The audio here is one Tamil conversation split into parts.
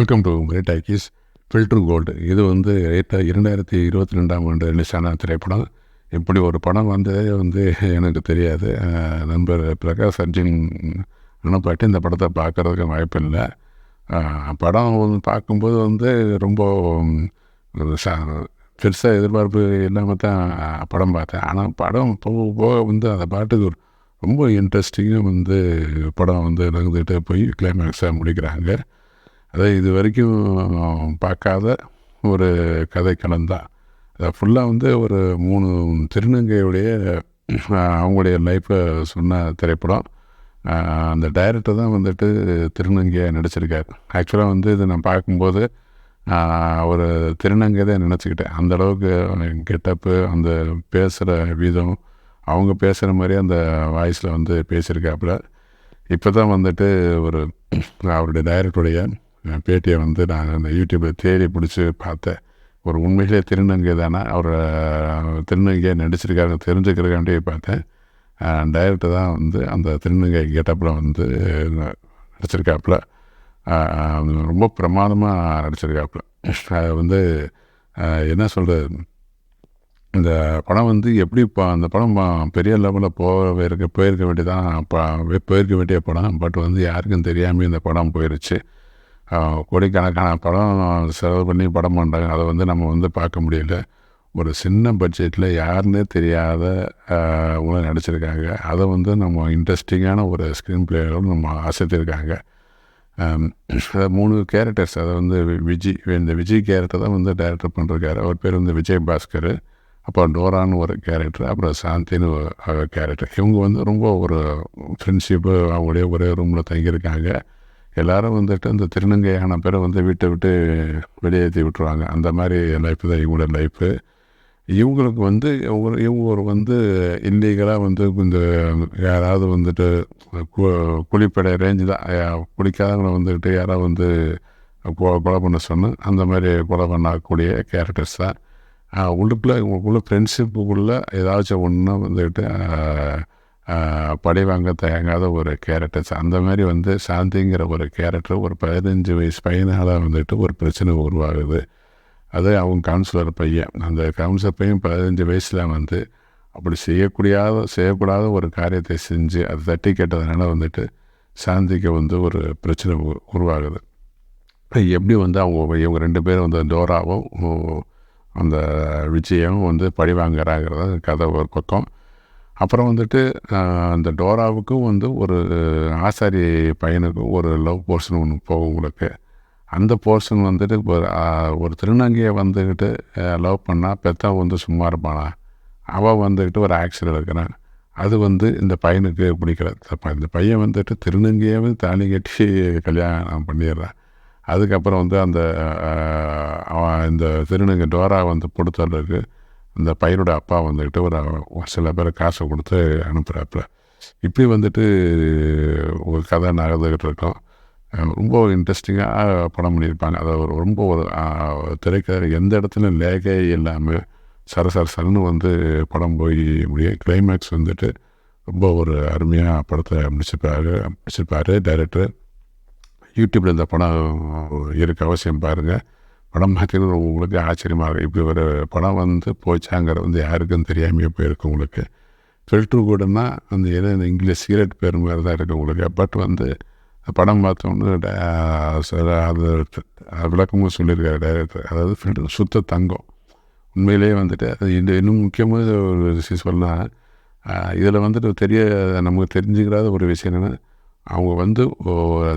வெல்கம் டு கிரேட் ஐக்கிஸ் ஃபில்டர் கோல்டு இது வந்து ரேட்டாக இரண்டாயிரத்தி இருபத்தி ரெண்டாம் ஆண்டு ரிலீஸான திரைப்படம். இப்படி ஒரு படம் வந்ததே வந்து எனக்கு தெரியாது. நண்பர் பிரகாஷ் அர்ஜுன் அனுப்பாட்டி இந்த படத்தை பார்க்குறதுக்கு வாய்ப்பு இல்லை. படம் வந்து பார்க்கும்போது வந்து ரொம்ப பெருசாக எதிர்பார்ப்பு இல்லாமல் தான் படம் பார்த்தேன். ஆனால் படம் போக போக வந்து அந்த பாட்டுக்கு ஒரு ரொம்ப இன்ட்ரெஸ்டிங்காக வந்து படம் வந்து நடந்துகிட்டே போய் கிளைமேக்ஸாக முடிக்கிறாங்க. அதை இது வரைக்கும் பார்க்காத ஒரு கதை கலந்தான் அதை ஃபுல்லாக வந்து ஒரு மூணு திருநங்கையுடைய அவங்களுடைய லைஃப்பை சொன்ன திரைப்படம். அந்த டைரக்டர் தான் வந்துட்டு திருநங்கையாக நடிச்சிருக்கார். ஆக்சுவலாக வந்து இதை நான் பார்க்கும்போது ஒரு திருநங்கை தான் நினச்சிக்கிட்டேன். அந்த அளவுக்கு கெட்டப்பு அந்த பேசுகிற விதம் அவங்க பேசுகிற மாதிரி அந்த வாய்ஸில் வந்து பேசியிருக்காப்புல. இப்போ தான் வந்துட்டு ஒரு அவருடைய டைரக்டருடைய பேட்டியை வந்து நான் அந்த யூடியூப்பில் தேடி பிடிச்சி பார்த்தேன் ஒரு உண்மையிலே திருநங்கை தானே அவர் திருநங்கையாக நடிச்சிருக்காரு தெரிஞ்சுக்கிறக்காண்டியே பார்த்தேன். டைரக்டர் தான் வந்து அந்த திருநங்கை கெட்டப்பில் வந்து நடிச்சிருக்காப்புல. ரொம்ப பிரமாதமாக நடிச்சிருக்காப்புல. அது வந்து என்ன சொல்கிறது இந்த படம் வந்து எப்படி இப்போ அந்த படம் பெரிய லெவலில் போக இருக்க போயிருக்க வேண்டியதான் போயிருக்க வேண்டிய படம். பட் வந்து யாருக்கும் தெரியாமல் இந்த படம் போயிருச்சு. கோடிக்கணக்கான படம் செலவு பண்ணி படம் பண்ணுறாங்க அதை வந்து நம்ம வந்து பார்க்க முடியல. ஒரு சின்ன பட்ஜெட்டில் யாருன்னே தெரியாத உங்களை நடிச்சிருக்காங்க. அதை வந்து நம்ம இன்ட்ரெஸ்டிங்கான ஒரு ஸ்க்ரீன் பிளேயோட நம்ம அசைத்திருக்காங்க. மூணு கேரக்டர்ஸ் அதை வந்து வி- விஜய் இந்த விஜய் கேரக்டர் தான் வந்து டைரக்டர் பண்ணிருக்காரு. அவர் பேர் வந்து விஜய் பாஸ்கர். அப்புறம் டோரான்னு ஒரு கேரக்டர் அப்புறம் சாந்தின்னு ஒரு கேரக்டர் இவங்க வந்து ரொம்ப ஒரு ஃப்ரெண்ட்ஷிப்பு அவங்களுடைய ஒரே ரூமில் தங்கியிருக்காங்க. எல்லாரும் வந்துட்டு அந்த திருநங்கையான பேரை வந்து வீட்டை விட்டு வெளியேற்றி விட்டுருவாங்க. அந்த மாதிரி லைஃப் தான் இவங்களோட லைஃப்பு இவங்களுக்கு வந்து இவங்க இவங்க ஒரு வந்து இல்லீகலாக வந்து இந்த யாராவது வந்துட்டு கு- குழிப்படை ரேஞ்சு தான் குளிக்காதவங்களை வந்துக்கிட்டு யாராவது வந்து கொலை பண்ண சொன்னு அந்த மாதிரி கொலை பண்ணக்கூடிய கேரக்டர்ஸ் தான். உள்ளுக்குள்ளே உள்ளுக்குள்ள இவங்களுக்குள்ள ஃப்ரெண்ட்ஷிப்புக்குள்ளே ஏதாச்சும் ஒன்றுனா வந்துக்கிட்டு பழி வாங்க தயங்காத ஒரு கேரக்டர்ஸ் அந்த மாதிரி வந்து சாந்திங்கிற ஒரு கேரக்டர் ஒரு பதினஞ்சு வயசு பையனால் வந்துட்டு ஒரு பிரச்சனை உருவாகுது. அது அவங்க கவுன்சிலர் பையன். அந்த கவுன்சிலர் பையன் பதினஞ்சு வயசில் வந்து அப்படி செய்யக்கூடியாத செய்யக்கூடாத ஒரு காரியத்தை செஞ்சு அதை தட்டி கேட்டதுனால வந்துட்டு சாந்திக்கு வந்து ஒரு பிரச்சனை உ- உருவாகுது. எப்படி வந்து அவங்க இவங்க ரெண்டு பேரும் வந்து டோராவும் அந்த விஜயம் வந்து பழி வாங்குறாங்கிறத கதை ஒரு பக்கம். அப்புறம் வந்துட்டு அந்த டோராவுக்கும் வந்து ஒரு ஆசாரி பையனுக்கும் ஒரு லவ் போர்ஷன் ஒன்று போகும் உங்களுக்கு. அந்த போர்ஷன் வந்துட்டு ஒரு ஒரு திருநங்கையை வந்துக்கிட்டு லவ் பண்ணால் பெத்தா வந்து சும்மா இருப்பானா? அவள் வந்துக்கிட்டு ஒரு ஆக்சிடென்ட் எடுக்கிறான் அது வந்து இந்த பையனுக்கு பிடிக்கல. இந்த பையன் வந்துட்டு திருநங்கையாவே தாலி கட்டி கல்யாணம் பண்ணிடுறான் அதுக்கப்புறம் வந்து அந்த அவன் இந்த திருநங்கை டோரா வந்து பொறுத்தளவுக்கு இந்த பையனோட அப்பா வந்துக்கிட்டு ஒரு சில பேர் காசை கொடுத்து அனுப்புகிறாப்புல இப்படி வந்துட்டு ஒரு கதை நகர்ந்துக்கிட்டு இருக்கோம் ரொம்ப இன்ட்ரெஸ்டிங்காக படம் பண்ணியிருப்பாங்க. அதை ஒரு ரொம்ப ஒரு திரைக்கதை. எந்த இடத்துலையும் லேகே இல்லாமல் சர சர சரன்னு வந்து படம் போய் முடியும் கிளைமேக்ஸ் வந்துட்டு ரொம்ப ஒரு அருமையாக படத்தை முடிச்சிருப்பாரு முடிச்சிருப்பார் டைரக்டர் யூடியூப்பில் இந்த படம் இருக்க அவசியம் பாருங்கள் படம் பார்த்தீங்கன்னா உங்களுக்கு ஆச்சரியமாக இருக்கும் இப்படி ஒரு படம் வந்து போச்சாங்கிறது வந்து யாருக்கும் தெரியாமையே போயிருக்கு உங்களுக்கு. ஃபில்ட்ரு கூடனா அந்த ஏதோ இந்த இங்கிலீஷ் சீரட் பேர் மாதிரி தான் இருக்குது உங்களுக்கு. பட் வந்து படம் பார்த்தோன்னு அது விளக்கமும் சொல்லியிருக்காரு டைரக்டர் அதாவது ஃபில்டர் சுத்த தங்கம். உண்மையிலேயே வந்துட்டு அது இன்னும் முக்கியமாக ஒரு விஷயம் சொல்லலாம் இதில் வந்துட்டு தெரிய நமக்கு தெரிஞ்சுக்கிறாத ஒரு விஷயம் என்னென்னா அவங்க வந்து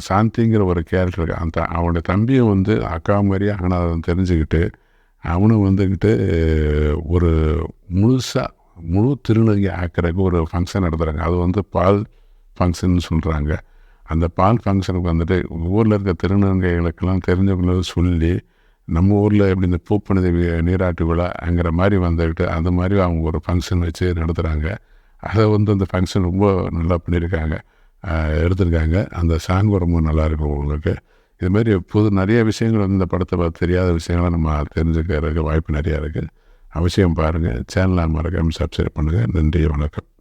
சாந்திங்கிற ஒரு கேரக்டர் அந்த அவனுடைய தம்பியை வந்து அக்கா மாதிரியே ஆனால் அதை தெரிஞ்சுக்கிட்டு அவனும் வந்துக்கிட்டு ஒரு முழுசாக முழு திருநங்கை ஆக்கிறதுக்கு ஒரு ஃபங்க்ஷன் நடத்துகிறாங்க அது வந்து பால் ஃபங்க்ஷன் சொல்கிறாங்க அந்த பால் ஃபங்க்ஷனுக்கு வந்துட்டு ஊரில் இருக்க திருநங்கைகளுக்கெல்லாம் தெரிஞ்சவங்கள சொல்லி நம்ம ஊரில் எப்படி இந்த பூப்பனது நீராட்டு விழாங்கிற மாதிரி வந்துக்கிட்டு அந்த மாதிரி அவங்க ஒரு ஃபங்க்ஷன் வச்சு நடத்துகிறாங்க அதை வந்து அந்த ஃபங்க்ஷன் ரொம்ப நல்லா பண்ணியிருக்காங்க. எடுத்திருக்காங்க. அந்த சாங் ரொம்ப நல்லா இருக்கும் உங்களுக்கு. இது புது நிறைய விஷயங்கள் வந்து இந்த படத்தை பார்த்து தெரியாத விஷயங்களை நம்ம தெரிஞ்சுக்கிறதுக்கு வாய்ப்பு நிறையா இருக்குது அவசியம் பாருங்கள் சேனலை மறக்காமல் சப்ஸ்கிரைப் பண்ணுங்கள் நன்றி வணக்கம்.